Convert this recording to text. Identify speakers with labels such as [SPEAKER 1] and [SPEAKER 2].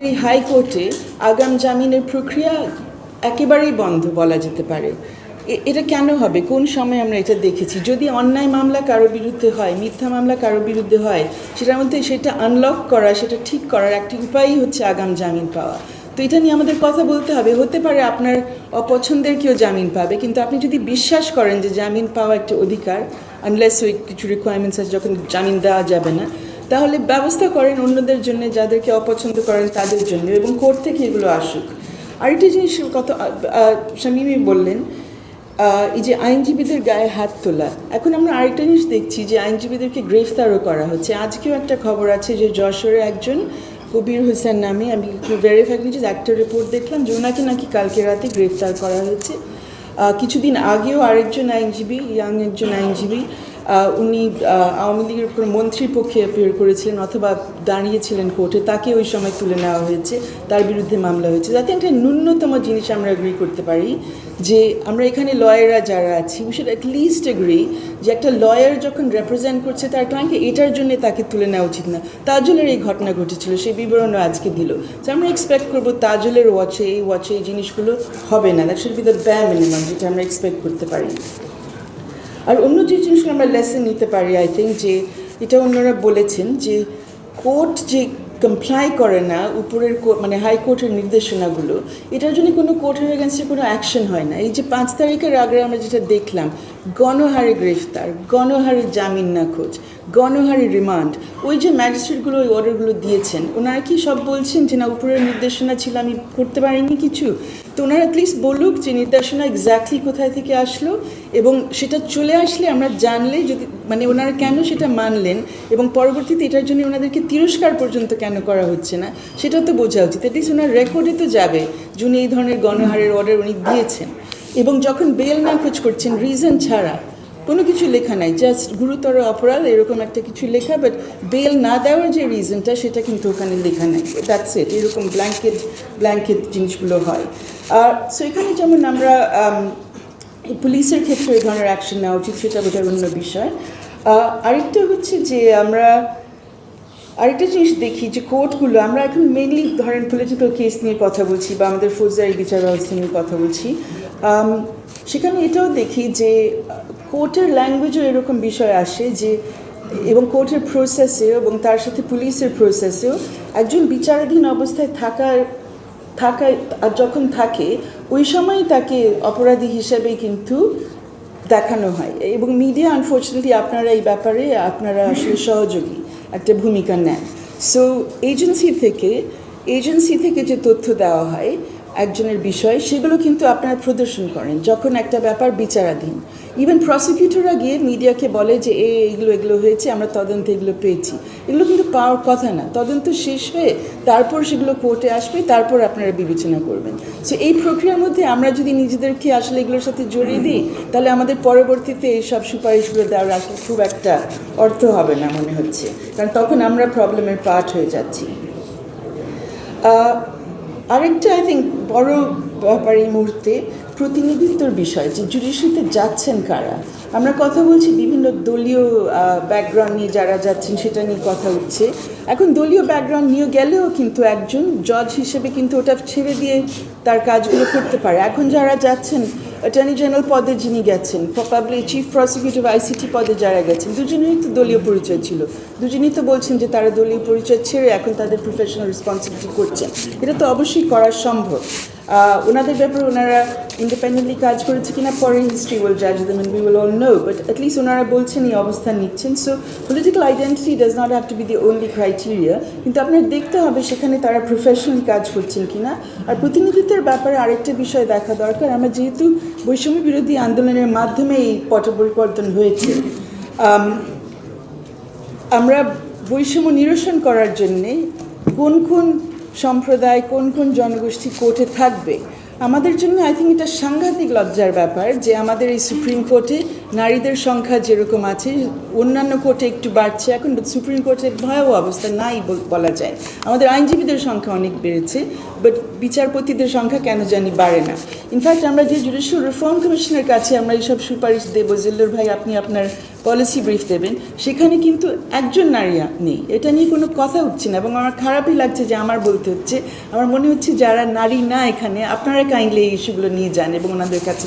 [SPEAKER 1] এই হাইকোর্টে আগাম জামিনের প্রক্রিয়া একেবারেই বন্ধ বলা যেতে পারে। এটা কেন হবে? কোন সময় আমরা এটা দেখেছি? যদি অন্যায় মামলা কারও বিরুদ্ধে হয়, মিথ্যা মামলা কারও বিরুদ্ধে হয়, সেটার মধ্যে সেটা আনলক করা, সেটা ঠিক করার একটি উপায়ই হচ্ছে আগাম জামিন পাওয়া। তো এটা নিয়ে আমাদের কথা বলতে হবে। হতে পারে আপনার অপছন্দের কেউ জামিন পাবে, কিন্তু আপনি যদি বিশ্বাস করেন যে জামিন পাওয়া একটা অধিকার আনলেস ওই কিছু রিকোয়ারমেন্টস আছে, যখন জামিন দেওয়া যাবে না তাহলে ব্যবস্থা করেন অন্যদের জন্য, যাদেরকে অপছন্দ করেন তাদের জন্য, এবং কোর্ট থেকে এগুলো আসুক। আরেকটি জিনিস কত শামিমি বললেন এই যে আইনজীবীদের গায়ে হাত তোলা। এখন আমরা আরেকটা জিনিস দেখছি যে আইনজীবীদেরকে গ্রেফতারও করা হচ্ছে। আজকেও একটা খবর আছে যে যশোরে একজন কবির হোসেন নামে, আমি ভেরিফাই করেছি একটা রিপোর্ট দেখলাম যে ওনাকে নাকি কালকে রাতে গ্রেফতার করা হয়েছে। কিছুদিন আগেও আরেকজন আইনজীবী ইয়াং একজন আইনজীবী উনি আওয়ামী লীগের কোনো মন্ত্রীর পক্ষে অ্যাপিয়ার করেছিলেন অথবা দাঁড়িয়েছিলেন কোর্টে, তাকে ওই সময় তুলে নেওয়া হয়েছে, তার বিরুদ্ধে মামলা হয়েছে। যাতে একটা ন্যূনতম জিনিস আমরা এগ্রি করতে পারি, যে আমরা এখানে লয়াররা যারা আছি উই শুড অ্যাটলিস্ট এগ্রি যে একটা লয়ার যখন রেপ্রেজেন্ট করছে তার ক্লায়েন্টকে এটার জন্য তাকে তুলে নেওয়া উচিত না। তাজলের এই ঘটনা ঘটেছিল, সেই বিবরণও আজকে দিল। তো আমরা এক্সপেক্ট করব তাজলের ওয়াচে এই ওয়াচে এই জিনিসগুলো হবে না। That should be the bare minimum যেটা আমরা এক্সপেক্ট করতে পারি। আর অন্য যে জিনিসগুলো আমরা লেসেন নিতে পারি আই থিঙ্ক যে এটা অন্যরা বলেছেন যে কোর্ট যে কমপ্লাই করে না, উপরের মানে হাইকোর্টের নির্দেশনাগুলো, এটার জন্য কোনো কোর্টের এগেনস্টে কোনো অ্যাকশন হয় না। এই যে পাঁচ তারিখের আগে আমরা যেটা দেখলাম, গণহারে গ্রেফতার, গণহারে জামিন না খোঁজ গণহারে রিমান্ড ওই যে ম্যাজিস্ট্রেটগুলো ওই অর্ডারগুলো দিয়েছেন, ওনারা কি সব বলছেন যে না, উপরের নির্দেশনা ছিল, আমি করতে পারিনি কিছু? তো ওনারা প্লিজ বলুক যে নির্দেশনা এক্স্যাক্টলি কোথায় থেকে আসলো এবং সেটা চলে আসলে আমরা জানলে যদি মানে ওনারা কেন সেটা মানলেন এবং পরবর্তীতে এটার জন্য ওনাদেরকে তিরস্কার পর্যন্ত কেন করা হচ্ছে না, সেটা তো বোঝা উচিত। অ্যাটলিস্ট ওনার রেকর্ডে তো যাবে যিনি এই ধরনের গণহারের অর্ডার উনি দিয়েছেন। এবং যখন বেল না খোঁজ করছেন রিজন ছাড়া কোনো কিছু লেখা নাই জাস্ট গুরুতর অপরাধ, এরকম একটা কিছু লেখা বাট বেল না দেওয়ার যে রিজনটা সেটা কিন্তু ওখানে লেখা নাই। দ্যাটস ইট এরকম ব্ল্যাঙ্কেট ব্ল্যাঙ্কেট জিনিসগুলো হয়। আর সো এখানে যেমন আমরা পুলিশের ক্ষেত্রে এই ধরনের অ্যাকশন নেওয়া উচিত, সেটা বোধহয় অন্য বিষয়। আরেকটা হচ্ছে যে আমরা, আরেকটা জিনিস দেখি যে কোর্টগুলো, আমরা এখন মেনলি ধরেন পলিটিক্যাল কেস নিয়ে কথা বলছি বা আমাদের ফৌজদারি বিচার ব্যবস্থা নিয়ে কথা বলছি। সেখানে এটাও দেখি যে কোর্টের ল্যাঙ্গুয়েজও এরকম বিষয় আসে যে, এবং কোর্টের প্রসেসেও এবং তার সাথে পুলিশের প্রসেসেও একজন বিচারাধীন অবস্থায় থাকার, থাকায় যখন থাকে, ওই সময় তাকে অপরাধী হিসেবেই কিন্তু দেখানো হয়। এবং মিডিয়া আনফর্চুনেটলি আপনারা এই ব্যাপারে, আপনারা আসলে সহযোগী একটা ভূমিকা নেন। সো এজেন্সি থেকে এজেন্সি থেকে যে তথ্য দেওয়া হয় একজনের বিষয়, সেগুলো কিন্তু আপনারা প্রদর্শন করেন যখন একটা ব্যাপার বিচারাধীন। ইভেন প্রসিকিউটররা গিয়ে মিডিয়াকে বলে যে, এ, এগুলো এগুলো হয়েছে, আমরা তদন্তে এগুলো পেয়েছি। এগুলো কিন্তু পাওয়ার কথা না। তদন্ত শেষ হয়ে তারপর সেগুলো কোর্টে আসবে, তারপর আপনারা বিবেচনা করবেন। সো এই প্রক্রিয়ার মধ্যে আমরা যদি নিজেদেরকে আসলে এগুলোর সাথে জড়িয়ে দিই, তাহলে আমাদের পরবর্তীতে এই সব সুপারিশগুলো দেওয়ার আসলে খুব একটা অর্থ হবে না, মনে হচ্ছে। কারণ তখন আমরা প্রবলেমের পার্ট হয়ে যাচ্ছি। আরেকটা আই থিঙ্ক বড় ব্যাপার এই মুহূর্তে প্রতিনিধিত্বর বিষয় যে জুডিশিতে যাচ্ছেন কারা? আমরা কথা বলছি বিভিন্ন দলীয় ব্যাকগ্রাউন্ড নিয়ে যারা যাচ্ছেন সেটা নিয়ে কথা হচ্ছে। এখন দলীয় ব্যাকগ্রাউন্ড নিয়ে গেলেও কিন্তু একজন জজ হিসেবে কিন্তু ওটা ছেড়ে দিয়ে তার কাজগুলো করতে পারে। এখন যারা যাচ্ছেন অ্যাটর্নি জেনারেল পদে যিনি গেছেন প্রবাবলি চিফ প্রসিকিউটিভ আইসিটি পদে যারা গেছেন, দুজনেরই তো দলীয় পরিচয় ছিল। দুজনেই তো বলছেন যে তারা দলীয় পরিচয় ছেড়ে এখন তাদের প্রফেশনাল রেসপন্সিবিলিটি করছেন। এটা তো অবশ্যই করা সম্ভব। ওনাদের ব্যাপারে ওনারা ইন্ডিপেন্ডেন্টলি কাজ করেছে কিনা পরে হিস্ট্রি উইল জাজ them we will all know but at least ওনারা বলছেন এই অবস্থান নিচ্ছেন. So political identity does not have to be the only criteria কিন্তু আপনার দেখতে হবে সেখানে তারা প্রফেশনালি কাজ করছেন কিনা। আর প্রতিনিধিত্বের ব্যাপারে আরেকটা বিষয় দেখা দরকার, আমরা যেহেতু বৈষম্য বিরোধী আন্দোলনের মাধ্যমে এই পট পরিবর্তন হয়েছে আমরা বৈষম্য নিরসন করার জন্যে কোন কোন সম্প্রদায় কোন কোন জনগোষ্ঠী কোর্টে থাকবে? আমাদের জন্য আই থিঙ্ক এটা সাংঘাতিক লজ্জার ব্যাপার যে আমাদের এই সুপ্রিম কোর্টে নারীদের সংখ্যা যেরকম আছে, অন্যান্য কোর্টে একটু বাড়ছে, এখন সুপ্রিম কোর্টে ভয়াবহ অবস্থা নাই বল- যায়। আমাদের আইনজীবীদের সংখ্যা অনেক বেড়েছে বাট বিচারপতিদের সংখ্যা কেন জানি বাড়ে না। ইনফ্যাক্ট আমরা যে জুডিশিয়াল রিফর্ম কমিশনের কাছে আমরা এইসব সুপারিশ দেবো, জিল্লুর ভাই আপনি আপনার পলিসি ব্রিফ দেবেন, সেখানে কিন্তু একজন নারী নেই। এটা নিয়ে কোনো কথা উঠছে না এবং আমার খারাপই লাগছে যে আমার বলতে হচ্ছে। আমার মনে হচ্ছে যারা নারী না এখানে, আপনারা কাইন্ডলি এই ইস্যুগুলো নিয়ে যান এবং ওনাদের কাছে